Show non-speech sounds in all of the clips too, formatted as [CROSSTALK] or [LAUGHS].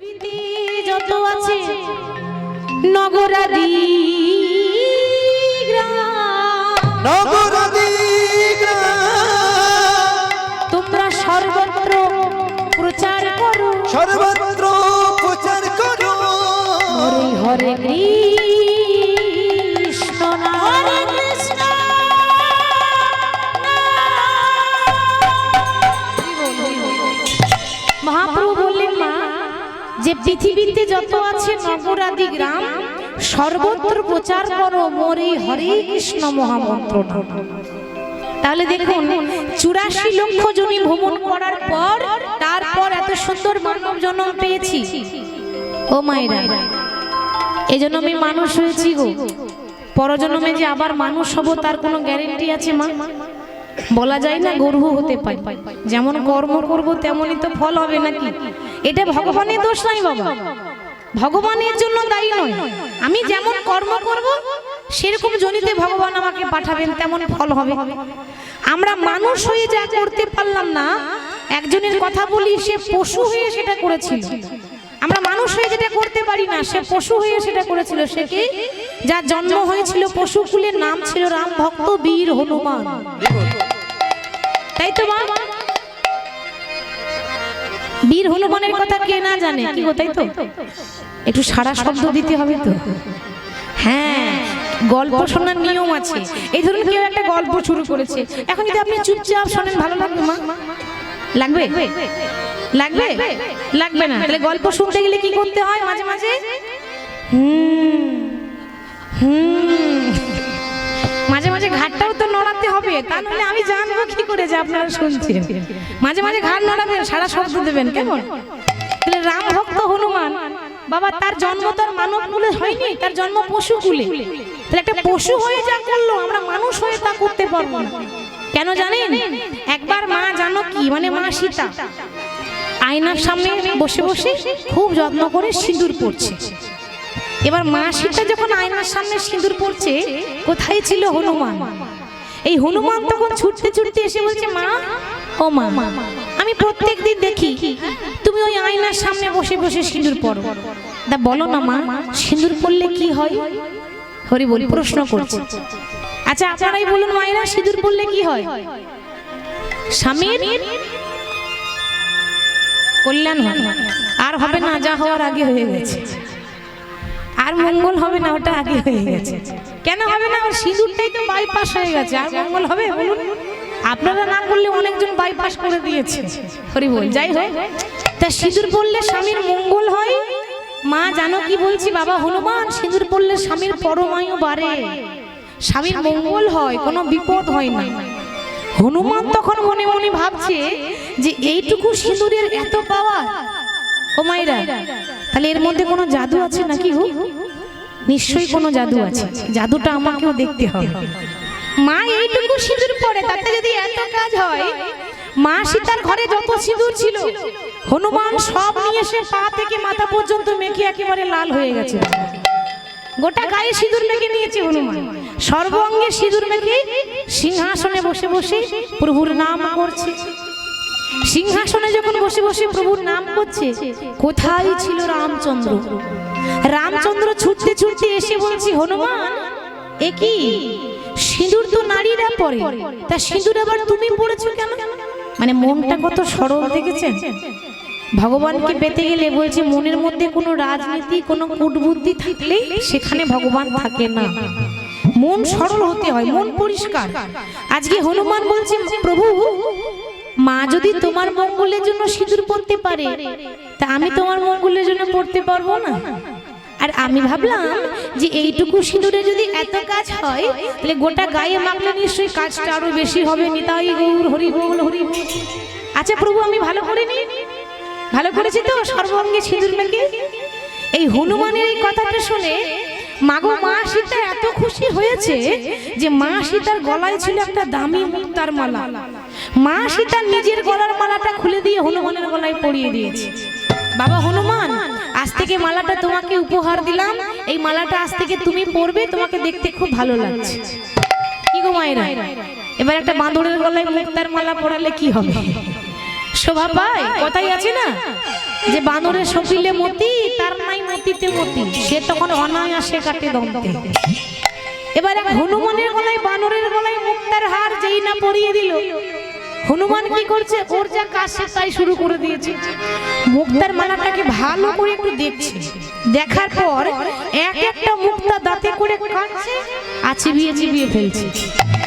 পৃথিবীতে যত আছে নগরাদি নগরাদি তোমরা সর্বত্র প্রচার করো। সর্বত্র প্রচার করো। হরে হরে পৃথিবীতে যত আছে নগরাদি গ্রাম, সর্বত্র প্রচার করো মোরে হরে কৃষ্ণ মহামন্ত্র। তাহলে দেখুন, চুরাশি লক্ষ জমি ভ্রমণ করার পর, তারপর এত সুন্দর মানব জন্ম পেয়েছি। ও মায়েরা এই জন্য আমি মানুষ হয়েছি গো। পরজন্মে যে আবার মানুষ হব, তার কোনো গ্যারেন্টি আছে মা? বলা যায় না গর্ব হতে পারে। যেমন কর্ম করব তেমনই তো ফল হবে নাকি? এটা ভগবানের দোষ নয় বাবা। ভগবানের জন্য দায়ী নয়। আমি যেমন কর্ম করব, সেরকম জনিতে ভগবান আমাকে পাঠাবেন, তেমন ফল হবে। আমরা মানুষ হয়ে যা করতে পারলাম না, একজনের কথা বলি, সে পশু হয়ে সেটা করেছিল। আমরা মানুষ হয়ে যেটা করতে পারি না, সে পশু হয়ে সেটা করেছিল। সে কি? যার জন্ম হয়েছিল পশু কুলের নাম ছিল রাম ভক্ত বীর হনুমান। তাই তো মা? বীর হনুমানের কথা কে না জানে? কি গো তাই তো? একটু সারা শব্দ দিতে হবে তো। হ্যাঁ গল্প শোনার নিয়ম আছে। এই ধরুন কেউ একটা গল্প শুরু করেছে। এখন যদি আপনি চুপচাপ শোনেন ভালো লাগবে মা? লাগবে? লাগবে। লাগবে না। তাহলে গল্প শুনতে গেলে কি করতে হয় মাঝে মাঝে? হুম হুম। তো নড়াতে হবে, তা নাহলে আমি জানব কি করে যে আপনারা শুনছেন। মাঝে মাঝে ঘাড় নড়াবেন, সারা শব্দ দেবেন, কেমন? তাহলে রাম ভক্ত হনুমান, বাবা, তার জন্ম তার মানব কুলে হয়নি, তার জন্ম পশু কুলে। তাহলে একটা পশু হয়ে যা করল, আমরা মানুষ হয়ে তা করতে পারব না। কেন জানেন? একবার মা জানো কি মানে মা সীতা। আয়নার সামনে বসে বসে খুব যত্ন করে সিঁদুর পড়ছে। এবার মা সীতা যখন আয়নার সামনে সিঁদুর পড়ছে, কোথায় ছিল হনুমান? এই হনুমান তখন ছুটতে ছুটতে এসে বলছে, মা, ও মা, আমি প্রত্যেক দিন দেখি তুমি ওই আয়নার সামনে বসে বসে সিঁদুর পড়ো। দা বলো না, মা, সিঁদুর পড়লে কি হয়? হরি বলি, প্রশ্ন করছে। আচ্ছা আপনারাই বলুন, মায়েরা, সিঁদুর পড়লে কি হয়? স্বামীর কল্যাণ আর হবে না, যা হওয়ার আগে হয়ে গেছে। আর মঙ্গল হবে না, ওটা আগে হয়ে গেছে। কেন হবে না? ওর সিঁদুরটাই তো বাইপাস হয়ে গেছে। আর মঙ্গল হবে? বলুন। আপনারা না করলে অনেকজন বাইপাস করে দিয়েছে। হরি বল, যাই হোক। তা সিঁদুর পড়লে স্বামীর মঙ্গল হয়? মা, জানো কি বলছি বাবা? হনুমান, সিঁদুর পড়লে স্বামীর পরমায়ু বাড়ে। স্বামীর মঙ্গল হয়, কোনো বিপদ হয় না। হনুমান তখন মনে মনে ভাবছে যে এইটুকু সিঁদুরের এত পাওয়া ও মাইরা তাহলে এর মধ্যে কোনো জাদু আছে নাকি গো? নিশ্চয়ই কোনো জাদু আছে। জাদুটা আমাকেও দেখতে হবে। মা, এইটুকু সিঁদুর পরে, তাতে যদি এত কাজ হয়, মা সীতার ঘরে যত সিঁদুর ছিল, হনুমান সব নিয়ে এসে পা থেকে মাথা পর্যন্ত মেখে একেবারে লাল হয়ে গেছে। গোটা গায়ে সিঁদুর মেখে নিয়েছে হনুমান। সর্বাঙ্গে সিঁদুর মেখে সিংহাসনে বসে বসে প্রভুর নাম করছে। সিংহাসনে যখন বসে বসে প্রভুর নাম করছে, কোথায় ছিল রামচন্দ্র? রামচন্দ্র ছুটতে ছুটতে এসে বলছি, হনুমান, এ কি? সিঁদুর তো নারীরা পরে। তা সিঁদুর আবার তুমি পড়েছো কেন? মানে মনটা কত সরল দেখেছেন? ভগবানকে পেতে গেলে বলছে, মনের মধ্যে কোনো রাজনীতি, কোনো কূটবুদ্ধি থাকলে সেখানে ভগবান থাকে না। মন সরল হতে হয়, মন পরিষ্কার। আজকে হনুমান বলছে, প্রভু মা যদি তোমার মঙ্গলের জন্য সিঁদুর পড়তে পারে, তা আমি তোমার মঙ্গলের জন্য পড়তে পারব না। আর আমি ভাবলাম যে এইটুকু সিঁদুরে যদি এত কাজ হয়, তাহলে গোটা গায়ে মাখলে নিশ্চয়ই কাজটা আরও বেশি হবে, নিতাই গৌর, হরি বল, হরি। আচ্ছা প্রভু, আমি ভালো করে নি ভালো করেছি তো সর্বাঙ্গে সিঁদুর মেখে? এই হনুমানের এই কথাটা শুনে মাগো মা সীতা এত খুশি হয়েছে যে মা সীতার গলায় ছিল একটা দামি মুক্তার মালা। মা সীতা নিজের গলার মালাটা খুলে দিয়ে হনুমানের গলায় পরিয়ে দিয়েছে। বাবা হনুমান, আজ থেকে মালাটা তোমাকে উপহার দিলাম। এই মালাটা আজ থেকে তুমি পরবে, তোমাকে দেখতে খুব ভালো লাগছে। কি গো মায়েরা, এবার একটা বাঁদরের গলায় মুক্তার মালা পরালে কি হবে? শোভা পায়? কথাই আছে না? যে বানরের সপিলে মতি, তার নাই মতিতে মতি। সে তখন অনায়াসে কাটে দমতে এবার হনুমানের গলায় বানরের গলায় মুক্তার হার যেই না পরিয়ে দিল হনুমান কি করছে? ওর যা কাজ সে তাই শুরু করে দিয়েছে। মুক্তার মালাটাকে ভালো করে একটু দেখছে। দেখার পর এক একটা মুক্তা দাঁতে করে কাটছে আর চিবিয়ে চিবিয়ে ফেলছে।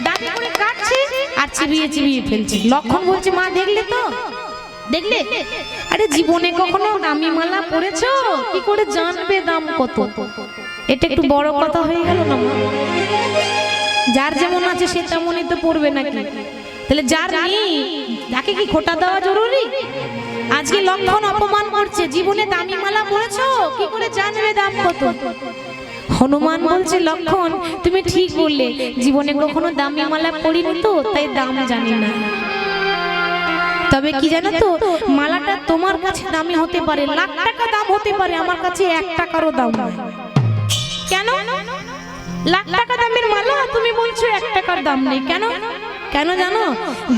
দাঁতে করে কাটছে আর চিবিয়ে চিবিয়ে ফেলছে। লক্ষণ বলছে, মা, দেখলে তো? দেখলে? আরে জীবনে কখনো দামি মালা পরেছো? কি করে জানবে দাম কত? এটা একটু বড় কথা হয়ে গেল না যার যেমন আছে সে তেমনই তো পড়বে নাকি? তাহলে যার নেই তাকে কি খোটা দেওয়া জরুরি? আজকে লক্ষণ অপমান করছে জীবনে দামি মালা পরেছো? কি করে জানবে দাম কত? হনুমান বলছে লক্ষণ তুমি ঠিক বললে জীবনে কখনো দামি মালা পরিনি তো তাই দাম জানি না। তবে কি জানো তো মালাটা তোমার কাছে দামি হতে পারে লাখ টাকা দাম হতে পারে আমার কাছে এক টাকারও দাম নয় কেন? লাখ টাকা দামের মালা তুমি বলছো এক টাকার দাম নেই কেন কেন জানো?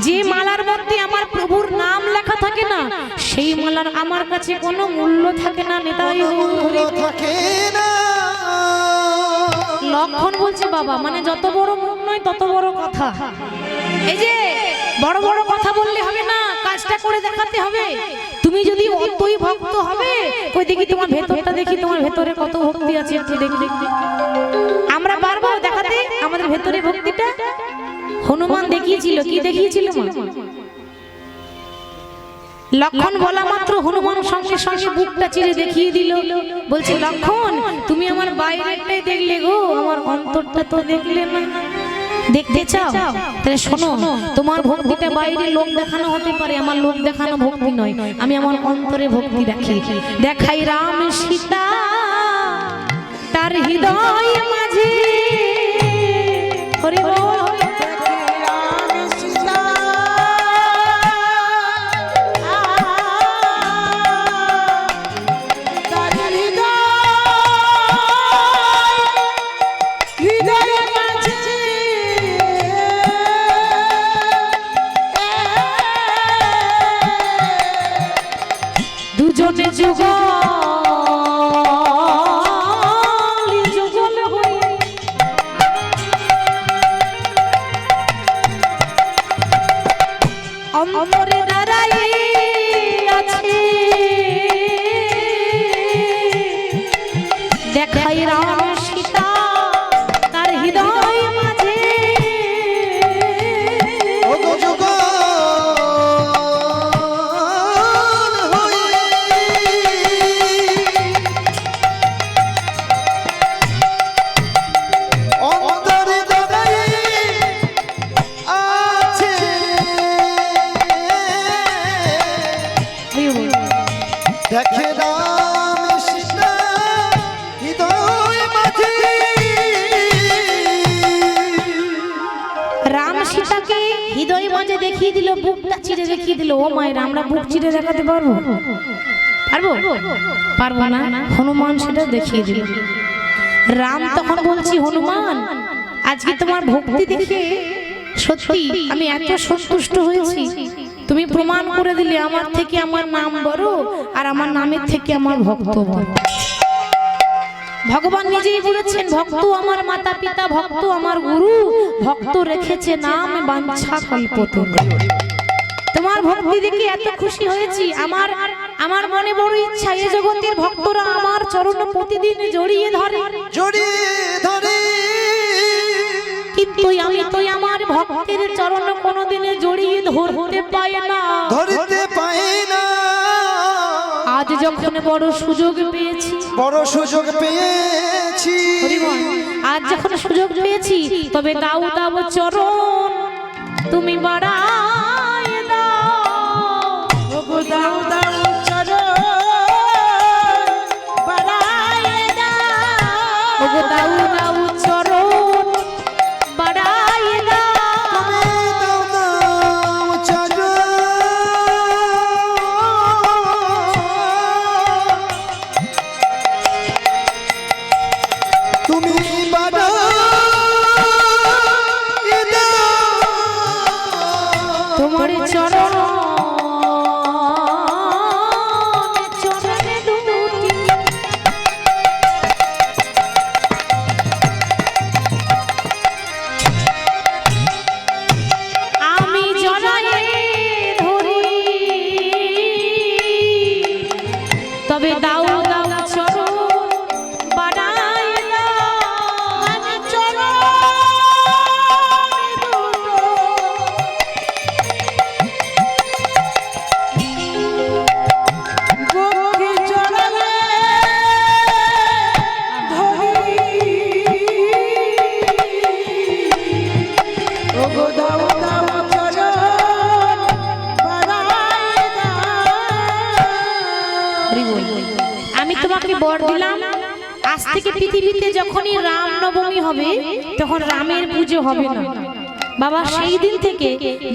যে মালার মধ্যে আমার প্রভুর নাম লেখা থাকে না সেই মালার আমার কাছে কোনো মূল্য থাকে না নেতাই থাকে না। লক্ষণ বলছে বাবা মানে যত বড় মুখ নয় তত বড় কথা। এই যে বড় বড় কথা বললে হবে না কাজটা করে দেখাতে হবে। তুমি যদি অতই ভক্ত হবে কই দেখি তোমার ভেতরটা দেখি তোমার ভেতরে কত ভক্তি আছে একটু দেখি। আমরা পারব দেখাতে আমাদের ভেতরে ভক্তিটা হনুমান দেখিয়েছিল কি দেখিয়েছিল লক্ষণ বলা মাত্র হনুমান সঙ্গে সঙ্গে বুকটা চিরে দেখিয়ে দিল। বলছে লক্ষণ তুমি আমার বাইরেটাই দেখলে গো আমার অন্তরটা তো দেখলে না। দেখতে চাও? তাহলে শোনো তোমার ভক্তিটা বাইরে লোক দেখানো হতে পারে আমার লোক দেখানো ভক্তি নয়। আমি আমার অন্তরে ভক্তি রাখি। দেখাই রাম সীতা তার হৃদয় মাঝে। হরে বল সীতাকে হৃদয় মাঝে দেখিয়ে দিল, বুকটা চিরে দেখিয়ে দিল, ও মায়ের, আমরা বুক চিরে দেখাতে পারব? পারব? পারব না? হনুমান সেটা দেখিয়ে দিল। রাম তখন বলছি, হনুমান, আজকে তোমার ভক্তি দেখে সত্যি আমি এত সন্তুষ্ট হয়েছি। তুমি প্রমাণ করে দিলে, আমার থেকে আমার নাম বড় আর আমার নামের থেকে আমার ভক্ত বড়। ভগবান নিজেই বলেছেন ভক্ত আমার মাতা পিতা ভক্ত আমার গুরু ভক্ত রেখেছে নাম বাঞ্ছা কল্পতরু। তোমার ভক্তি দেখে এত খুশি হয়েছি। আমার আমার মনে বড় ইচ্ছা এ জগতের ভক্তরা আমার চরণ প্রতিদিন জড়িয়ে ধরে। জড়িয়ে ধরে। কিন্তু আমি তো আমার ভক্তের চরণ কোনোদিনে জড়িয়ে ধরতে পাই না। ধরতে পাই না। আজ যখন বড় সুযোগ পেয়েছি বড় সুযোগ পেয়েছি। আজ যখন সুযোগ পেয়েছি তবে দাউ দাও চরণ। তুমি বাড়ায় তখন রামের পুজো হবে না, বাবা, সেই দিন থেকে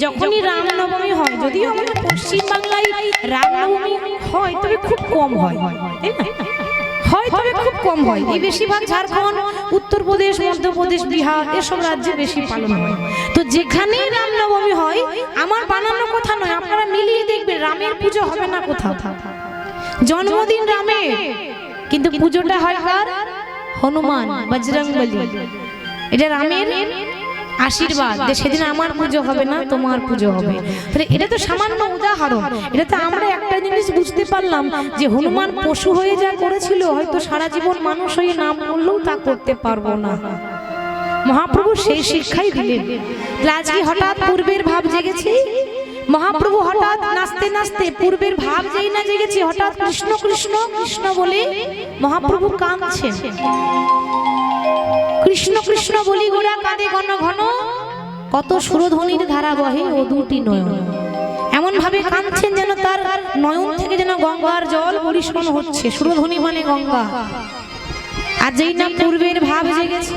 যখনই রামনবমী হয়, যদিও আমাদের পশ্চিম বাংলায় রাম নবমী হয়, তবে খুব কম হয় তবে খুব কম হয়। এই বেশিরভাগ ঝাড়খণ্ড, উত্তরপ্রদেশ, মধ্যপ্রদেশ, বিহার এসব রাজ্যে বেশি পালন হয়। তো যেখানেই রামনবমী হয়, আমার বানানো কথা নয়, আপনারা মিলিয়ে দেখবেন, রামের পুজো হবে না কোথাও। জন্মদিন রামের কিন্তু পুজোটা হয় হনুমান বজরং বলি এটা রামের আশীর্বাদ যে সেদিন আমার পুজো হবে না, তোমার পুজো হবে। তাহলে এটা তো সামান্য উদাহরণ। এটা তো আমরা একটা জিনিস বুঝতে পারলাম যে হনুমান পশু হয়ে যা করেছিল, হয়তো সারা জীবন মানুষ হয়ে নাম করলেও তা করতে পারব না। মহাপ্রভু সেই শিক্ষাই দিলেন। আজকে হঠাৎ পূর্বের ভাব জেগেছে? মহাপ্রভু হঠাৎ নাচতে নাচতে পূর্বের ভাব যেই না জেগেছে, হঠাৎ কৃষ্ণ কৃষ্ণ কৃষ্ণ বলে মহাপ্রভু কাঁদছেন। কৃষ্ণ কৃষ্ণ বলি গোড়া কাঁদে ঘন ঘন। কত সুরধ্বনির ধারা বহে ও দুটি নয়ন। এমন ভাবে কাঁদছেন যেন তার নয়ন থেকে যেন গঙ্গার জল পরিস্ফুরণ হচ্ছে। সুরধ্বনি মানে গঙ্গা। আর যেই না পূর্বের ভাব জেগেছে,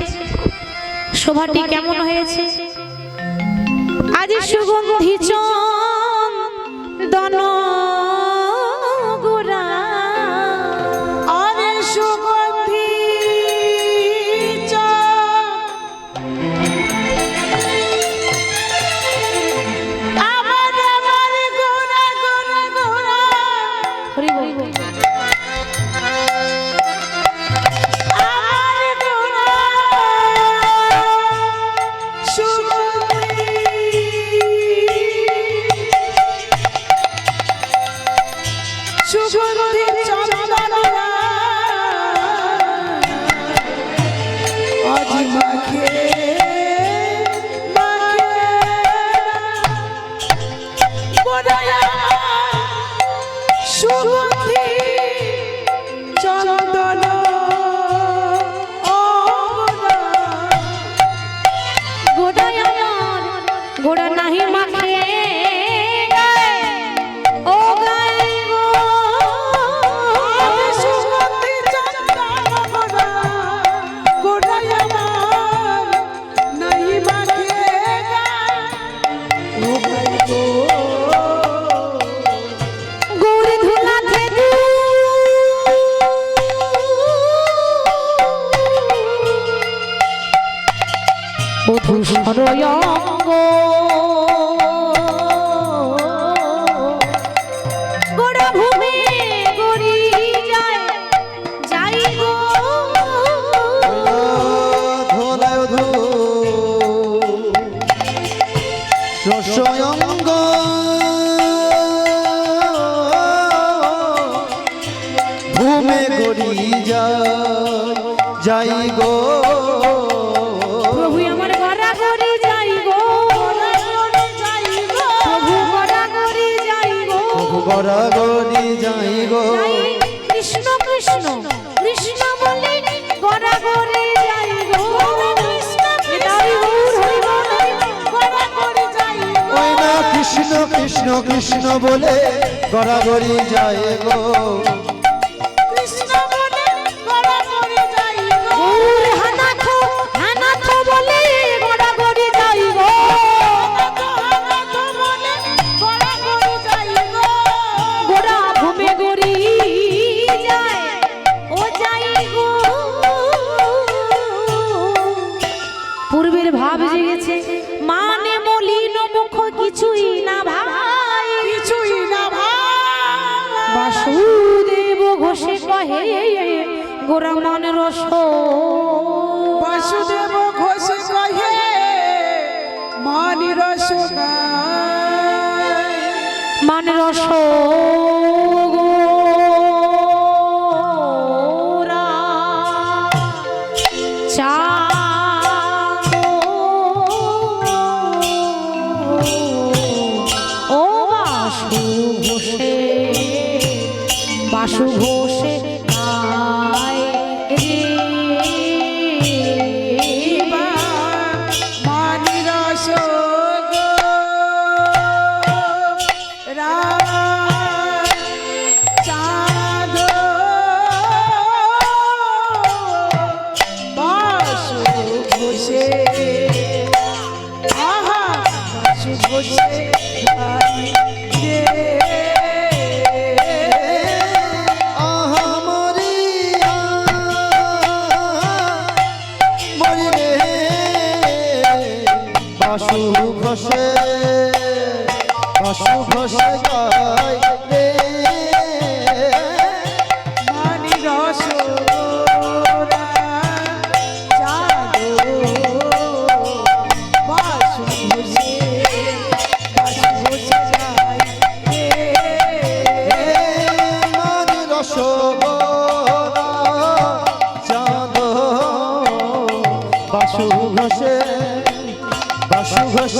শোভাটি কেমন হয়েছে? আজ সুগন্ধি চন্দন গো গড়া গড়ি যাই গো। যাই কৃষ্ণ কৃষ্ণ কৃষ্ণ বলে গড়া গড়ি যাই গো। যাই। ওই না কৃষ্ণ কৃষ্ণ কৃষ্ণ বলে গড়াগড়ি যায় গো। গোরা মন রস। বাসুদেব ঘোষ কহে মন রস মন রস। বাসু ঘোষে বাসু ঘষে বাসু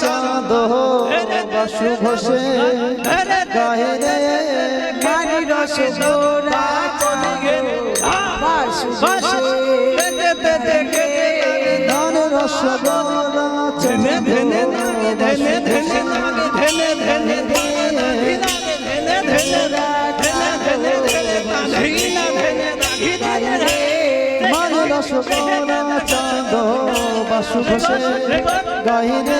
বাসু ঘষে গায় রে ঘোষে গাইবে চন্দ বাসু ঘষে গায় রে মানির বাসু মান রসগোরা চাঁদ বাসু ঘষে গায় রে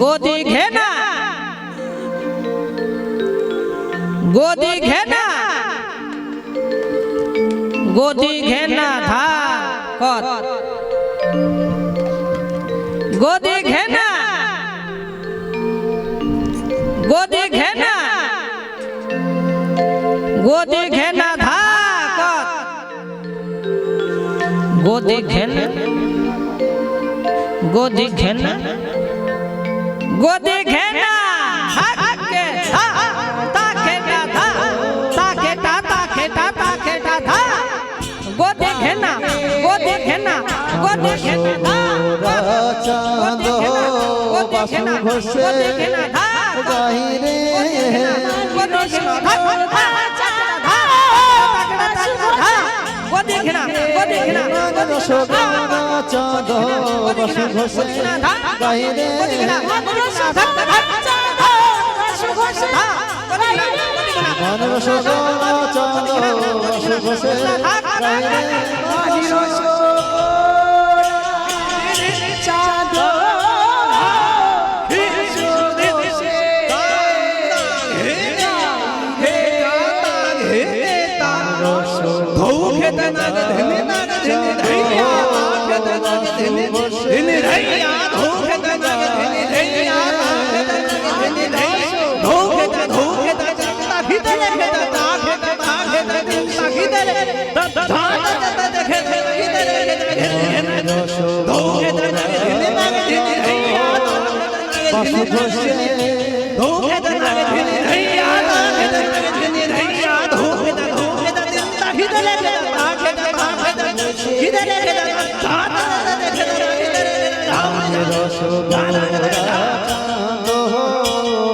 গদি ঘেনা গদি ঘেনা গদি ঘেনা ধা কত গদি ঘেনা গদি ঘেনা গদি ঘেনা ধাকত গদি ঘেনা গদি ঘেনা গদি ঘেনা হাকে তাকেটা ধা তাকেটা তাকেটা তাকেটা ধা গদি ঘেনা গদি ঘেনা গদি ঘেনা চাঁদ রে মান রসগোরা চাঁদ বাসু ঘষে গাই রে মান রসগোরা চাঁদ বাসু ঘষে গাই রে চাঁদ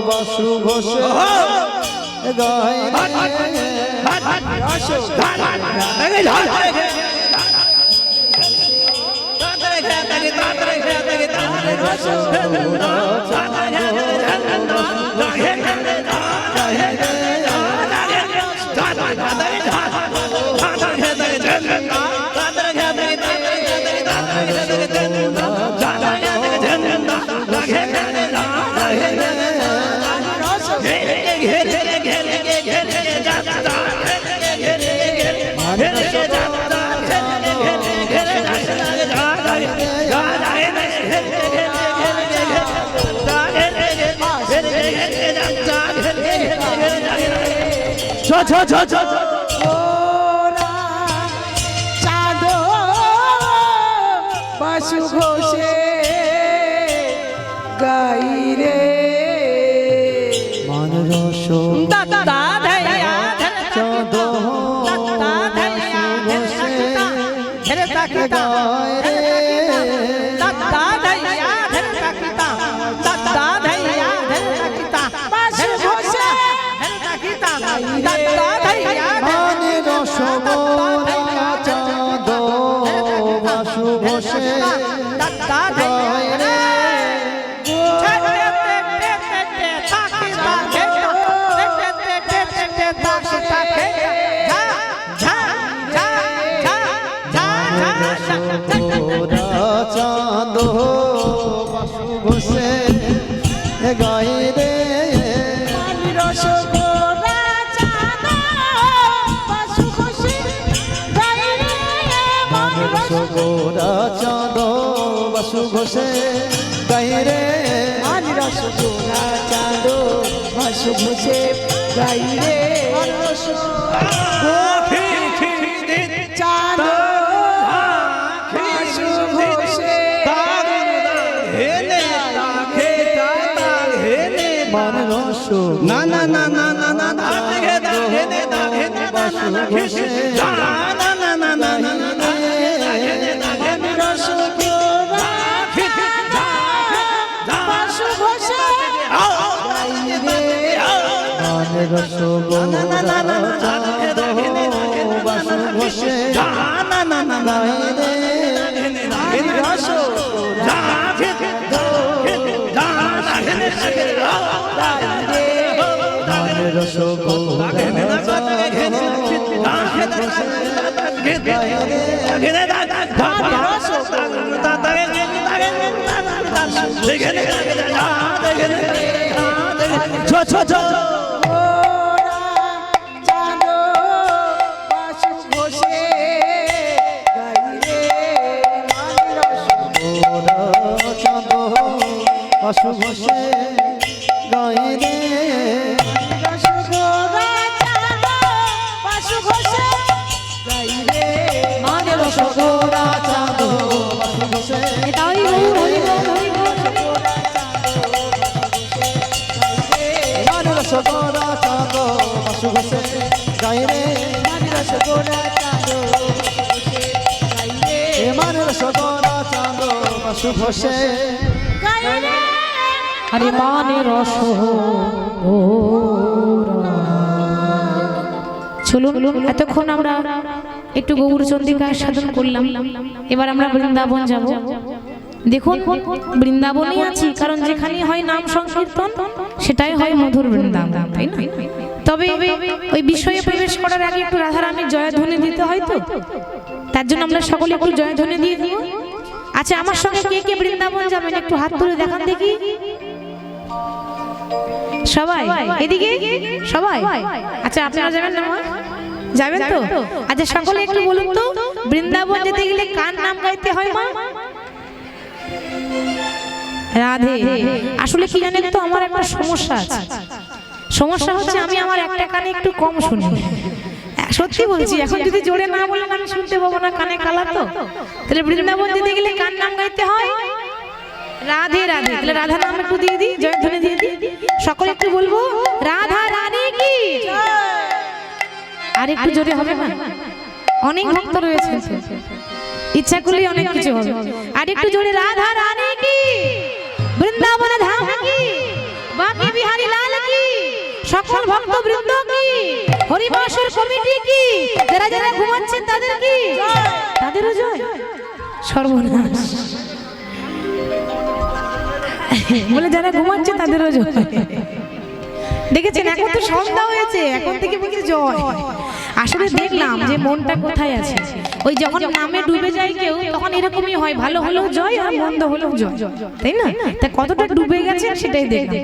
বাসু ঘোষে Basu Hit it, hit it, Basu ঘোষে। ভালোবাসে ঘোষে গাই রে চাঁদ বাসু ঘোষে মান রস না না না না না না না দা না না ঘেসে না না না না 저, 저, 저. দাসু ঘোষে গায়ে রে সদরা চাঁদ বাসু ঘোষে তাই সদরা চাঁদ বাসু ঘোষে গাই রে সদরা চাঁদ মানুষ সদরা চাঁদ বাসু ঘোষে গাই রে। আরে মানে রস চলুন, এতক্ষণ আমরা একটু গৌরচন্দ্রিকার সাধন করলাম। এবার আমরা বৃন্দাবন যাব। দেখুন, বৃন্দাবনে আছি, কারণ যেখানে হয় নাম সংকীর্তন, সেটাই হয় মধুর বৃন্দাবন, তাই না? তবে ওই বিষয়ে প্রবেশ করার আগে একটু রাধারানীর জয়ধ্বনি দিতে হয় তো? তার জন্য আমরা সকলে একটু জয়ধ্বনি দিয়ে দিব। আচ্ছা আমার সঙ্গে কে কে বৃন্দাবন যাবেন? একটু হাত তুলে দেখান দেখি। সবাই এদিকে? সবাই? আচ্ছা আপনারা যাবেন না যাবেন তো? আচ্ছা সকলে একটু বলুন তো? বৃন্দাবন যেতে গেলে কার নাম গাইতে হয় মা? রাধে। আসলে কি জানেন তো আমার একটা সমস্যা আছে। সমস্যা হচ্ছে আমি আমার একটা কানে একটু কম শুনি। সত্যি বলছি এখন যদি জোরে না বলেন আমি শুনতে পাবো না কানে কালা তো। তাহলে বৃন্দাবন যেতে গেলে কার নাম গাইতে হয়? রাধে রাধে। তাহলে রাধা। নাম একটু দিয়ে দিই জয়ধ্বনি দিয়ে দিই। সকলে একটু বলব রাধা রানী কি? আর একটু জোরে হবে না? অনেক ভক্ত রয়েছে। ইচ্ছা করলে অনেক কিছু হবে। আর একটু জোরে রাধা রানী কি? বৃন্দাবন ধাম কি? বাকি বিহারী লাল কি? সকল ভক্ত বৃন্দ কি? হরিবাসর কমিটি কি? যারা যারা ঘুমাচ্ছেন তাদের কি? তাদেরও জয়। সর্বনাশ। [LAUGHS] বলে যারা ঘুমাচ্ছে তাদেরও জয় দেখেছেন এখন তো সন্ধ্যা হয়েছে এখন থেকে বলছে জয় আসলে দেখলাম যে মনটা কোথায় আছে। ওই যখন নামে ডুবে যায় কেউ তখন এরকমই হয় ভালো হলেও জয় আর মন্দ হলেও জয় তাই না? তা কতটা ডুবে গেছে সেটাই দেখলাম।